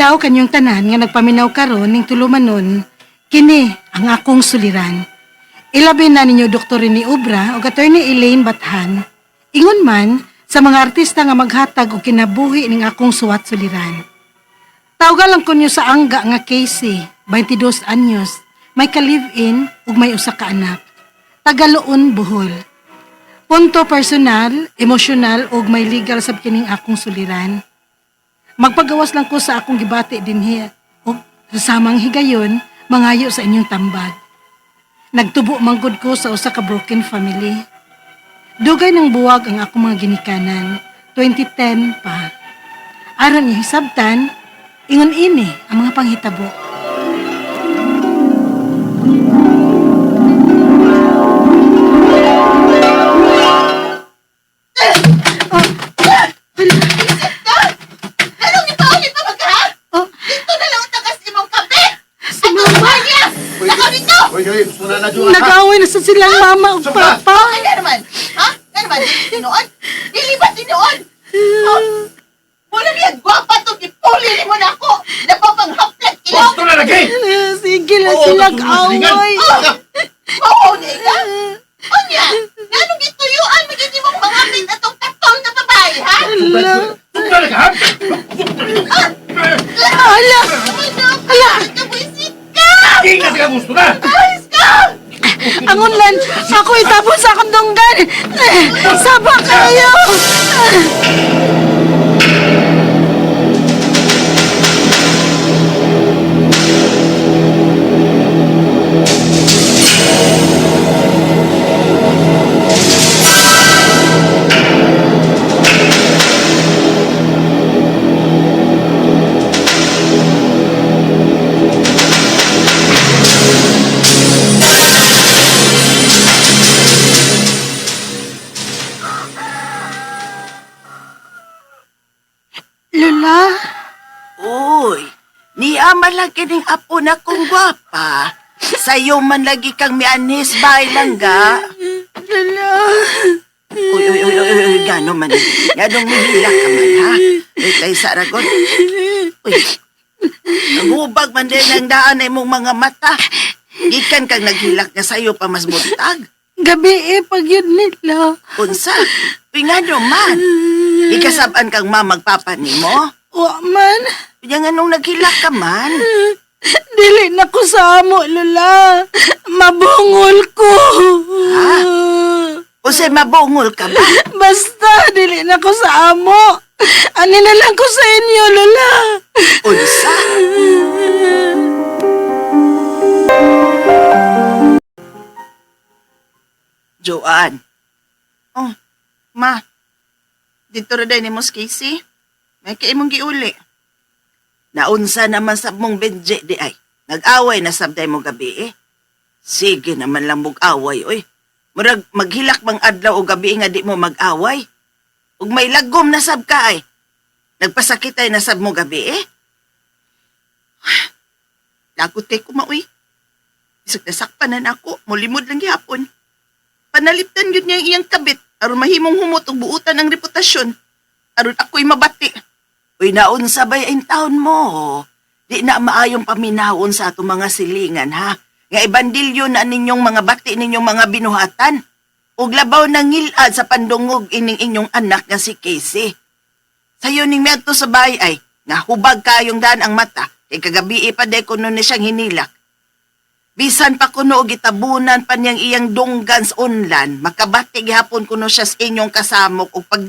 Adlaw kanyong tanan nga nagpaminaw karon ning tulumanon, kini ang akong suliran. Ilabi na ninyo Dr. ni Obra o Attorney Elaine Bathan. Ingon man sa mga artista nga maghatag og kinabuhi ning akong suwat suliran. Tawga lang ko sa angga nga Casey, 22 anyos, may ka-live-in ug may usa ka anak. Tagaloon Bohol. Punto personal, emosyonal ug may legal sa kining akong suliran. Magpagawas lang ko sa akong gibati dinhi ug sa samang higayon mangayo sa inyong tambag. Nagtubo manggod ko sa usa ka broken family. Dugay ng buwag ang akong mga ginikanan. 2010 pa. Aron niya hisabtan, ingon ini ang mga panghitabo. Nag-away na sa silang mama ug Sumpa! papa. Ako itapon sa akong dunggan. Eh, Saba kayo. Uy, niyaman lang kining apo na kong gwapa. Sa'yo man lagi kang mianis bay langga. Lola. Uy, uy, uy, uy, uy, gano man. Ganong mihila ka man, ha? Uy, kay Saragon. Uy, ang hubag man din ang daan na imong mga mata. Ikan kang naghilak nga sa'yo pa mas buntag. Gabi eh, pag yun nila. Unsa? Uy, nga man. Ikasabaan kang mamagpapa nimo. Wa man, Yang anong naghilak ka man? dili na ko sa amo, Lola. Mabungol ko. Ha? Usay mabungol ka ba? Basta, dili na ko sa amo. Ani na lang ko sa inyo, Lola. Unsa? Joanne. Oh, ma. Dito ra din ni Mos Casey. May kay mong giuli. Naunsa naman sa mong benje di ay. Nag-away na sabday mo gabi eh. Sige naman lang mong away, oy. Murag maghilak bang adlaw o gabi nga di mo mag-away. Ug may lagom na sab ka ay. Nagpasakit ay nasab mo gabi eh. Lagot kay ko maoy. Isag nasakpan na ako, mulimod lang gihapon. Panaliptan yun niya ang iyang kabit, aron mahimong humot og buutan ang reputasyon. Aron ako'y mabati. Uy, naon sabay ang taon mo. Di na maayong paminahon sa ato mga silingan, ha? Nga ibandilyo na ninyong mga bati ninyong mga binuhatan. Ug labaw na ngilad sa pandungog ining inyong anak nga si Casey. Sayo ning meto sa bahay ay, nga hubag kayong daan ang mata, kay kagabi pa de kuno ni siyang hinilak. Bisan pa kuno og gitabunan pa niyang iyang dunggan sa unlan, makabati gihapon kuno siya sa inyong kasamok ug pag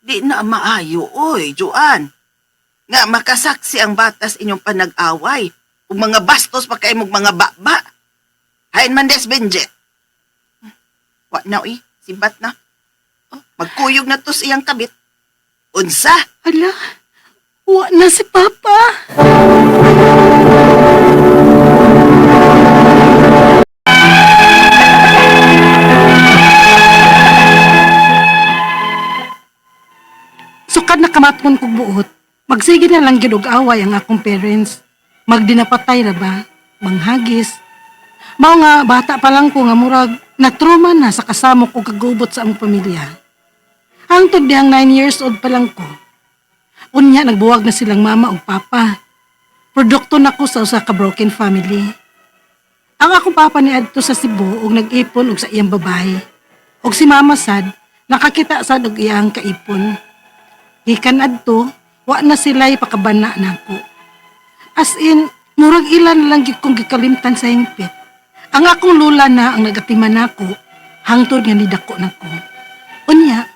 di na maayo, oy, Joan. Nga makasaksi ang batas inyong panag-away, ug mga bastos pa kay mong mga baba. Hain man des Benje. Wa na, oy, sibat na. Oh, magkuyog na to sa iyang kabit. Unsa? Ala, wa na si Papa. Sukad na kamatpon kog buot. Magsige na lang gyud og away ang akong parents. Magdinapatay ra ba? Manghagis. Mao nga bata pa lang ko nga murag na-trauma na sa kasamok o kagubot sa among pamilya. Hangtod dihang 9 years old pa lang ko. Unya, nagbuwag na silang mama ug papa. Produkto na ko sa usa ka broken family. Ang akong papa ni adto sa Cebu ug nag-ipon og sa iyang babae. Og si mama sad, nakakita sad og iyang kaipon. Gikan adto, wa na sila'y pakabana nako. As in, murag ilan lang gyud kong gikalimtan sa hingpit. Ang akong lula na ang nagatiman nako, hangtod nga nidako nako. Unya,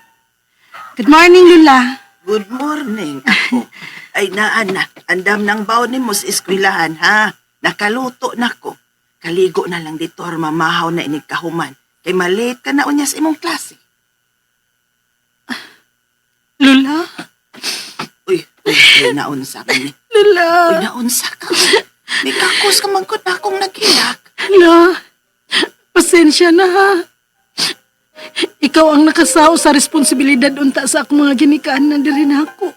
Good morning, Lula. Good morning, ako. Ay naan na, andam ng baon ni mo sa eskwelahan, ha? Nakaluto na ko. Kaligo na lang dito, or mamahaw na inig kahuman. Kay malate ka na unya sa imong klase. Lula? Uy, uy, uy, naunsa ka ni. Uy, Lula? naunsa ka. May kakos ka man ko na akong nagiyak. Lula? Pasensya na ha. Ikaw ang nakasaw sa responsibilidad unta sa akong mga ginikaan na diri na ako.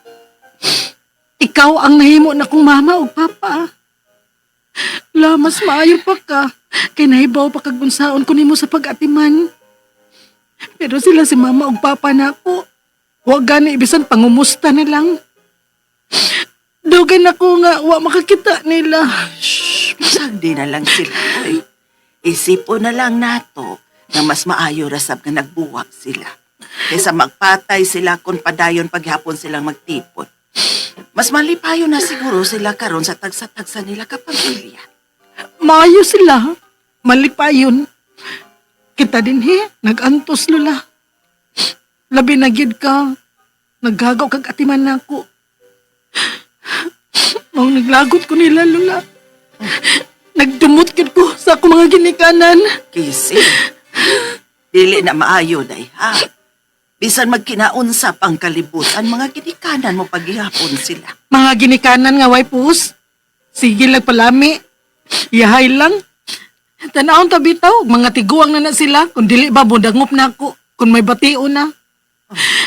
Ikaw ang nahimo na kong mama o papa. La, mas maayo pa ka. Kay nahibaw pa kagunsaon ko nimo sa pag-atiman. Pero sila si mama o papa na ako. Huwag gani ibisan pangumusta na lang. Dugan ako nga, wa makakita nila. Shh, masagdi na lang sila, uy. Isipo na lang nato na mas maayo rasab nga nagbuwak sila. Kaysa magpatay sila kung padayon paghapon silang magtipon. Mas malipayo na siguro sila karon sa tagsa-tagsa nila kapamilya. Maayo sila. Malipayon. Kita din he, nagantos lula. Labi na gyud ka. Naggagaw kag atiman na ako. Mao naglagot ko nila lula. Nagdumot gyud ko sa ako mga ginikanan. Kisi, dili na maayo day ha. Bisan magkinaunsa pang kalibutan, mga ginikanan mo paghihapon sila. Mga ginikanan nga way pus. Sige lang palami. Yahay lang. Tanawon ta bitaw, mga tiguang na na sila. Kung dili ba budangop na ako. Kung may batio na.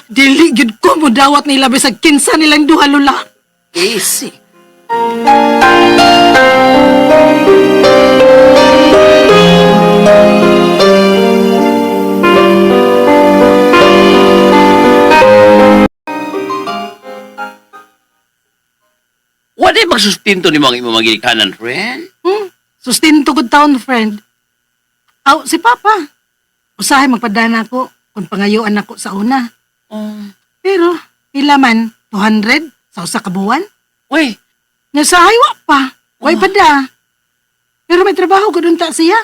Dili gyud ko mudawat nila bisag kinsa nilang duha lula. Kisi, Wala magsustinto ni mga imong mga kanan, friend. Hmm? Sustinto good town, friend. Aw, si Papa. Usahay magpadana ko kung pangayuan ako sa una. Oh. Pero, ilaman, 200 sa usa ka buwan. Uy, Nga sa haywa pa. Way pa da. Pero may trabaho ko dun ta siya.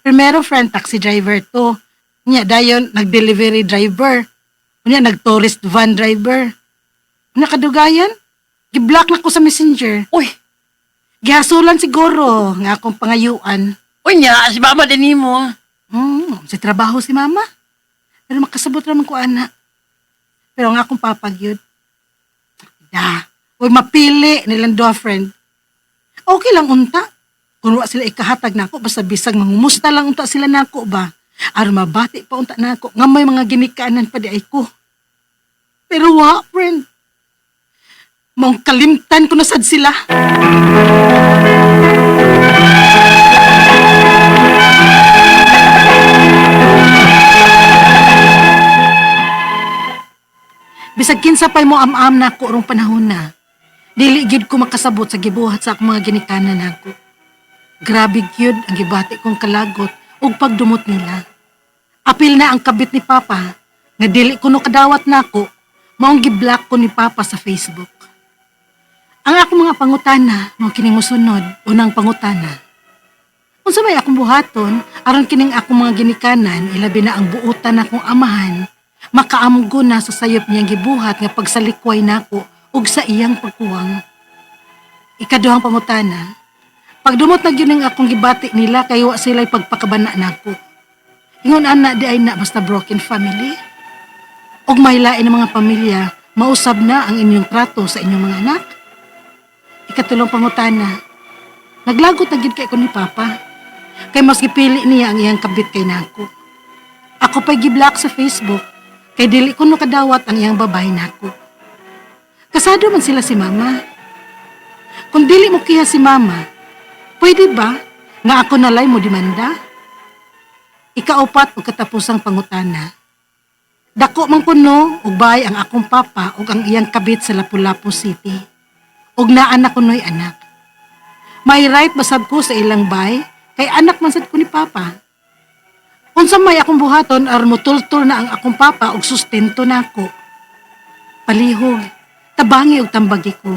Primero friend, taxi driver to. Nya dayon, nag-delivery driver. Nya, nag-tourist van driver. Nya kadugayan, giblock na ko sa messenger. uy. Gihasulan siguro nga akong pangayuan. Uy niya, si mama din mo. Hmm, sa trabaho si mama. Pero makasabot naman ko ana. Pero nga akong papagyud. Da, Uy, mapili nilang duha friend. Okay lang unta. Kung wa sila ikahatag na ako, basta bisag mangumusta lang unta sila na ako ba? Aron mabati pa unta na ako, nga may mga ginikaanan pa di ay ko. Pero wa, friend. Mong kalimtan ko na sad sila. Bisag kinsa pay mo am-am na ako rong panahon na. Dili gyud ko makasabot sa gibuhat sa akong mga ginikanan nako. Grabe gyud ang gibati kong kalagot ug pagdumot nila. Apil na ang kabit ni Papa nga dili ko no kadawat nako maong giblock ko ni Papa sa Facebook. Ang akong mga pangutana mao kining mosunod unang pangutana. Unsa may akong buhaton aron kining akong mga ginikanan ilabi na ang buutan akong amahan makaamgo na sa sayop niyang gibuhat nga pagsalikway nako ug sa iyang pagkuwang. Ikaduhang pangutana, pagdumot na gyud akong gibati nila kay wa sila'y pagpakabana nako. Ingon ana di ay na basta broken family. Og may lain mga pamilya, mausab na ang inyong trato sa inyong mga anak. Ikatulong pangutana, naglagot na gyud kay ko ni Papa. Kay mas gipili niya ang iyang kabit kay nako. Ako pa'y giblock sa Facebook, kay dili ko no kadawat ang iyang babae nako. Kasado man sila si mama. Kung dili mo kiha si mama, pwede ba nga ako nalay mo demanda? Ikaapat o katapusang pangutana. Dako man kuno ug bay ang akong papa ug ang iyang kabit sa Lapu-Lapu City. Ug naa na kuno'y anak. May right basab ko sa ilang bay kay anak man sad ko ni papa. Unsa may akong buhaton aron motultol na ang akong papa ug sustento nako. Palihog, tabangi ug tambagi ko.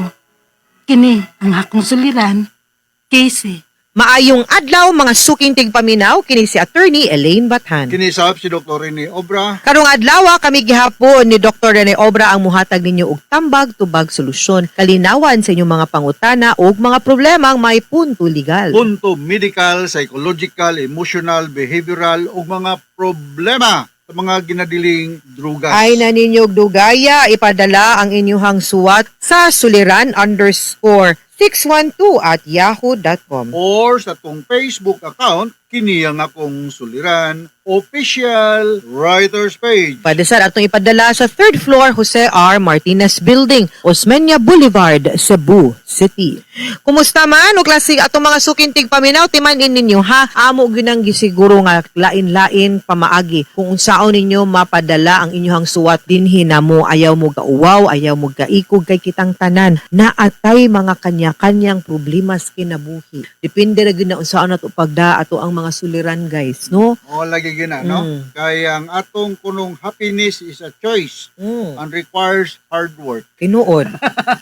Kini ang akong suliran, Casey. Maayong adlaw mga suking tigpaminaw kini si attorney Elaine Bathan. Kinisap si Dr. Rene Obra. Karong adlaw kami gihapon ni Dr. Rene Obra ang muhatag ninyo og tambag tubag solusyon, kalinawan sa inyong mga pangutana ug mga problemang may punto legal. Punto medical, psychological, emotional, behavioral ug mga problema sa mga ginadiling drugas. Ay na ninyo dugaya ipadala ang inyong suwat sa suliran underscore 612 at yahoo.com. Or sa tong Facebook account, kiniyang akong suliran, official writer's page. Padasar atong ipadala sa third floor Jose R. Martinez Building, Osmeña Boulevard, Cebu City. Kumusta man o klase atong mga sukintig paminaw timanin ninyo ha amo ginang gisiguro nga lain-lain pamaagi kung unsaon ninyo mapadala ang inyong suwat dinhi namo ayaw mo gauwaw ayaw mo gaikog kay kitang tanan naatay mga kanya-kanyang problema sa kinabuhi depende ra gyud na unsaon nato pagda ato ang mga suliran guys no O lagi gina, no? Mm. Kaya ang atong kunong happiness is a choice mm. and requires hard work. Tinuod.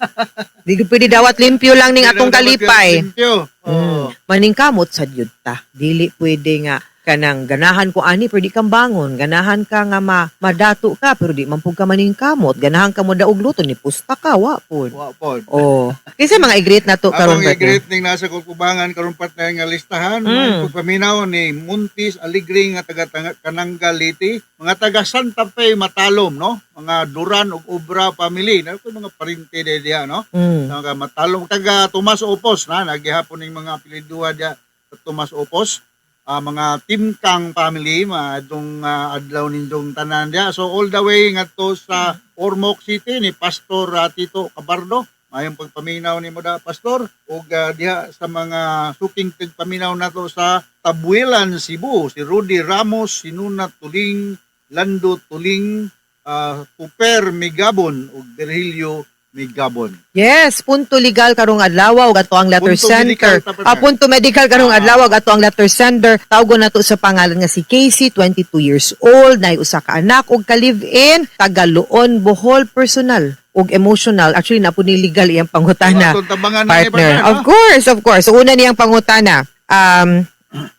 Di pwede dawat limpyo lang ning atong kalipay. Limpyo. Mm. Oo. Maning kamot sa ta. Dili pwede nga kanang ganahan ko ani pero di kang bangon ganahan ka nga ma, madato ka pero di man pud ka maning kamot ganahan ka mo daog luto ni pusta ka wa pud Wa po. oh kasi mga igreet na to karon partner i-greet ning nasa kukubangan karon partner nga listahan Mm. pagpaminaw ni Muntis Aligre nga taga Kananga Liti, mga taga Santa Fe Matalom no, mga Duran ug Obra family, na ko mga parinte de diha no. mm. Mga Matalom taga Tomas Opos na nagihapon ning mga apelyiduha diha sa Tomas Opos. Ah, mga Tim Kang family, maadtong uh, adlaw nindong tanan diha. So all the way ngadto sa Ormoc City ni Pastor ah, Tito Cabardo. Mayong pagpaminaw ni mo da pastor ug ah, diha sa mga suking tigpaminaw nato sa Tabuelan, Cebu, si Rudy Ramos, si Nuna Tuling, Lando Tuling, ah, Puper Migabon ug Virgilio Migabon. Yes, punto legal karong adlaw ug ato ang letter Punto center. medical, Ah, na. punto medical karong Ah. adlaw ug ato ang letter sender. Tawgon nato sa pangalan nga si Casey, 22 years old, nay usa ka anak ug ka live-in, taga Luon, Bohol, personal ug emotional. Actually na ni legal iyang pangutana. Na ni partner. Of course, of course. So, una niyang pangutana. Um,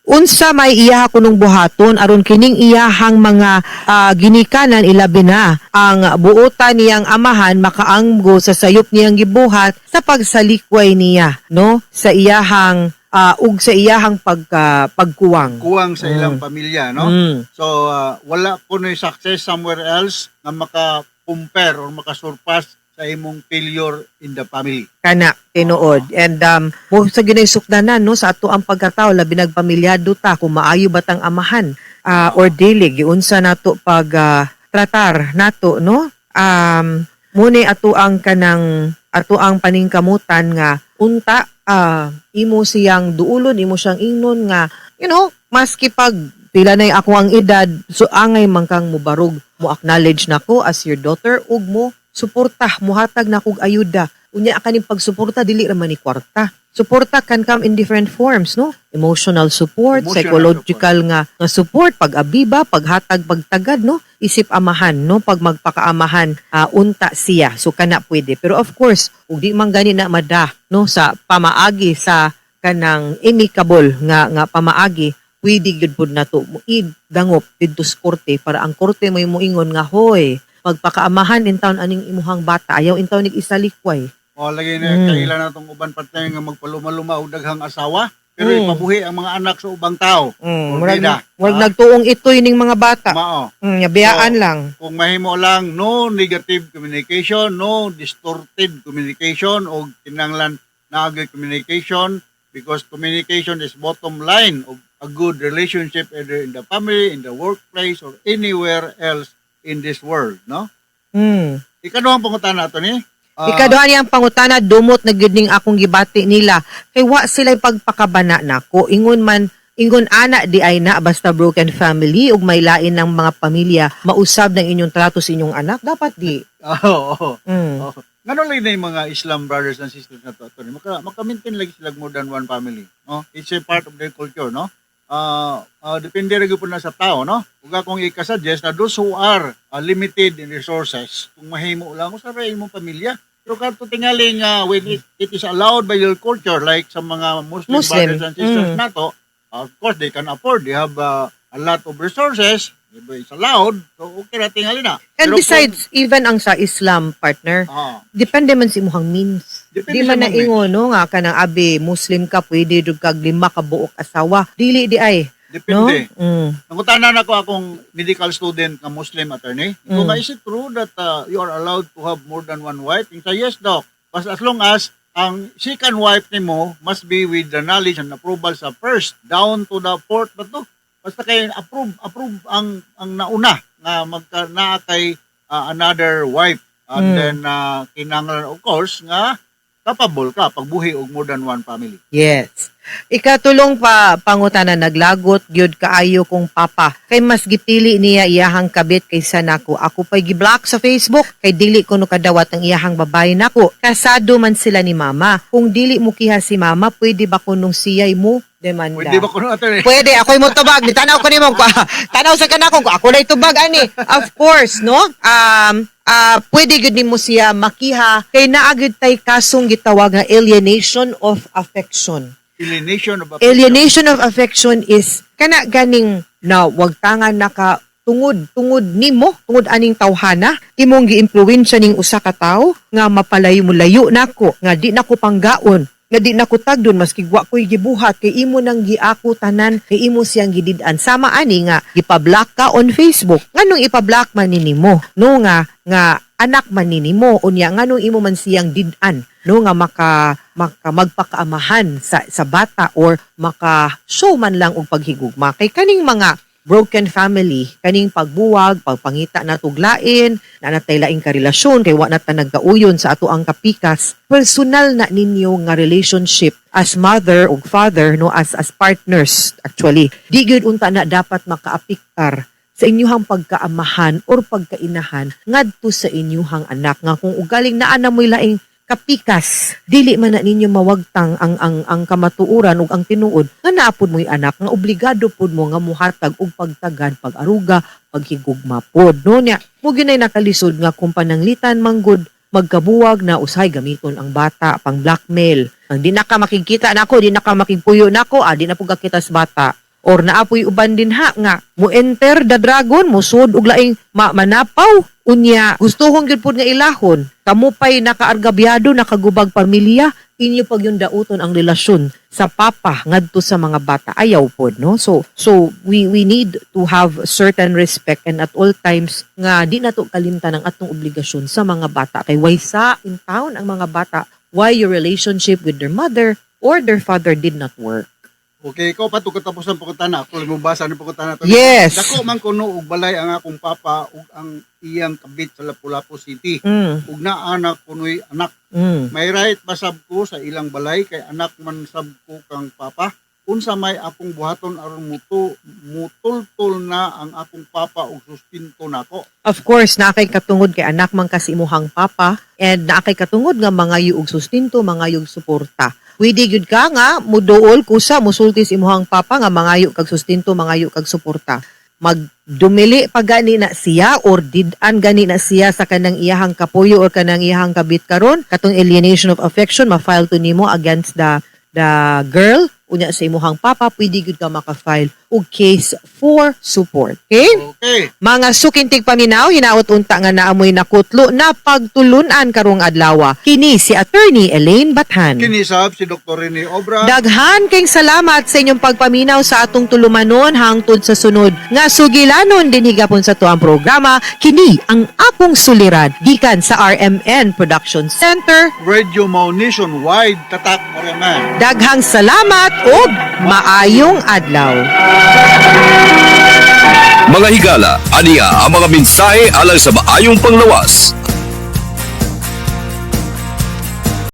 unsa may iya kunong buhaton aron kining iyahang mga ah, ginikanan ilabi na ang buotan niyang amahan makaanggo sa sayop niyang gibuhat sa pagsalikway niya no sa iyahang ah, ug sa iyahang pagka pagkuwang kuwang sa ilang pamilya, no? Mm. So, ah, wala na success somewhere else na maka-compare or makasurpass sa imong failure in the family. kana tinuod. And um mo sa ginay sukdanan no sa ato ang pagkatao labi nagpamilyado ta kung maayo batang amahan ah, or dili giunsa nato pag ah, tratar nato no? Um muni ato ang kanang ato ang paningkamutan nga unta ah, imo siyang duulon imo siyang ingnon nga you know maski pag pila na ako ang edad so angay man kang mubarog mo acknowledge nako as your daughter ug mo suporta muhatag na kog ayuda. Unya kaning pagsuporta dili ra man ni kwarta. Suporta can come in different forms no? Emotional support Emotional psychological nga nga support pag-abiba paghatag pagtagad no? Isip amahan no? Pag magpakaamahan ah, unta siya. So kana pwede. Pero of course ug di man gani na mada no? Sa pamaagi sa kanang amicable nga nga pamaagi pwede gyud pud nato. Mo idangop didto sa korte. Para ang korte may moingon nga hoy pagpakaamahan in taon aning imuhang bata ayaw in taon nig isa likway O, lagi na Mm. kailan natong uban partner nga magpaluma-luma og daghang asawa, pero Mm. ipabuhi ang mga anak sa ubang tao. mm, Orbida. murag, murag Ah. nagtuong itoy ning mga bata Mao. mm, biyaan So, lang Kung mahimo lang, no negative communication, no distorted communication, o kinanglan na communication, because communication is bottom line of a good relationship either in the family, in the workplace, or anywhere else in this world, no? mm. Ikaduhang pangutan nato ni. ah, Ikaduha niyang pangutana, dumot na gyud ning akong gibati nila. Kay wa sila pagpakabana nako. Ingon man, ingon ana di ay na basta broken family ug may lain ng mga pamilya mausab ng inyong trato sa inyong anak dapat di Oo, oo. mm. Oh. Ngano lang na yung mga Islam brothers and sisters na to, attorney. Maka, maka-maintain lagi sila more than one family. No? It's a part of their culture, no? Ah, ah, depende rin po na sa tao, no? Kung akong ikasuggest na those who are ah, limited in resources, kung mahimo lang, kung sa mong pamilya. Pero kato tingaling uh, when it, it is allowed by your culture, like sa mga Muslim, Muslim, brothers and sisters mm. na to, of course, they can afford. They have ah, a lot of resources. If it's allowed, so okay na tingali na. and Pero besides even ang sa Islam partner kung, ah, depende man si imuhang means Depende di man na mga means. ingon no nga kanang abi muslim ka pwede jud kag lima ka buok asawa dili di ay no depende. mm. Nangutanan ako akong medical student na Muslim attorney. Kung Mm. is it true that uh, you are allowed to have more than one wife? Yung yes, doc. But as long as ang second wife ni mo must be with the knowledge and approval sa first down to the fourth ba to? Basta kay approve approve ang ang nauna nga magka naa kay uh, another wife and Mm. then uh, kinanglan of course nga capable ka pagbuhi og more than one family. Yes. Ikatulong pa pangutana naglagot gyud kaayo kong papa. Kay mas gipili niya iyahang kabit kaysa nako. Ako pa'y giblock sa Facebook kay dili ko no kadawat ang iyahang babae nako. Kasado man sila ni mama. Kung dili mo kiha si mama, pwede ba kunong siyay mo demanda? Pwede ba kuno attorney? Pwede, ako mo tubag. Tanaw ko nimo ko. Tanaw sa kanako ko. Ako na itubag ani. Of course, no? Um ah pwede gud nimo siya makiha kay naa gyud tay kasong gitawag nga alienation of affection. Alienation of affection. Alienation of affection is kana ganing na wag tangan naka tungod tungod nimo tungod aning tawhana imong giimpluwensya ning usa ka tawo nga mapalayo mo layo nako nga di nako panggaon nga di nako tagdon maski wa ko'y gibuhat kay imo nang giako tanan kay imo siyang gidid-an sama ani nga gipablock ka on Facebook. Nganong ipablock man ni nimo? No nga nga anak man ni nimo unya nganong imo man siyang did-an no nga maka maka magpakaamahan sa sa bata or maka show man lang og paghigugma. Kay kaning mga broken family. Kaning pagbuwag pagpangita na tuglain na natay laing karelasyon kay wa na ta nagkauyon sa ato ang kapikas. Personal na ninyo nga relationship as mother o father no as as partners actually. Di gyud unta na dapat makaapiktar sa inyuhang pagkaamahan or pagkainahan ngadto sa inyuhang anak. Nga kung ugaling naa na mo'y laing kapikas dili man na ninyo mawagtang ang ang ang kamatuuran ug ang tinuod nga naapod mo'y anak nga obligado pud mo nga muhatag og pagtagad pag-aruga paghigugma pod. No nya mo ginay nakalisod nga kung pananglitan manggod magkabuwag na usay gamiton ang bata pang blackmail. Ang di na ka makikita nako di na ka makigpuyo nako ah di na kakita sa bata or naapoy uban din ha nga mo enter the dragon mo sud og laing ma manapaw. Unya gustuhon gyud pud nga ilahon. Kamo pay nakaargabyado nakagubag pamilya. Inyo pag yung dauton ang relasyon sa papa ngadto sa mga bata. Ayaw pod no? So so we we need to have certain respect and at all times nga di nato kalimtan ang atong obligasyon sa mga bata. Kay why sa in town ang mga bata why your relationship with their mother or their father did not work Okay, ikaw pa to katapos ang pagkutana. Ako lang mabasa ng pagkutana. to. Yes. Dako man kuno og balay ang akong papa ug ang iyang kabit sa Lapu-Lapu City. mm, Ug naa anak kunoy anak. mm. May right ba sab ko sa ilang balay kay anak man sab ko kang papa. Unsa may akong buhaton aron muto mutultol na ang akong papa ug sustinto nako. Of course, na kay katungod kay anak man kasi imuhang papa and na kay katungod nga mga og sustinto, mga yug suporta. Pwede gyud ka nga muduol kusa musulti sa imuhang papa nga mangayo kag sustinto, mangayo kag suporta. Magdumili pa gani na siya or did-an gani na siya sa kanang iyahang kapuyo or kanang iyahang kabit karon katong alienation of affection ma-file to nimo against the the girl unya sa imuhang papa pwede gyud ka maka-file og case for support. Okay? Okay. Mga sukintig paminaw, hinaot unta nga naamoy nakutlo na pagtulunan karong adlaw. Kini si Attorney Elaine Bathan. Kinisab si Dr. Rene Obra. Daghan kayong salamat sa inyong pagpaminaw sa atong tulumanon hangtod sa sunod nga sugilanon din higapon sa tuang programa kini ang akong suliran gikan sa RMN Production Center. Radio Mao Nationwide tatak Mariaman. Daghang salamat ug maayong adlaw. Mga higala, aniya ang mga mensahe alang sa maayong panglawas.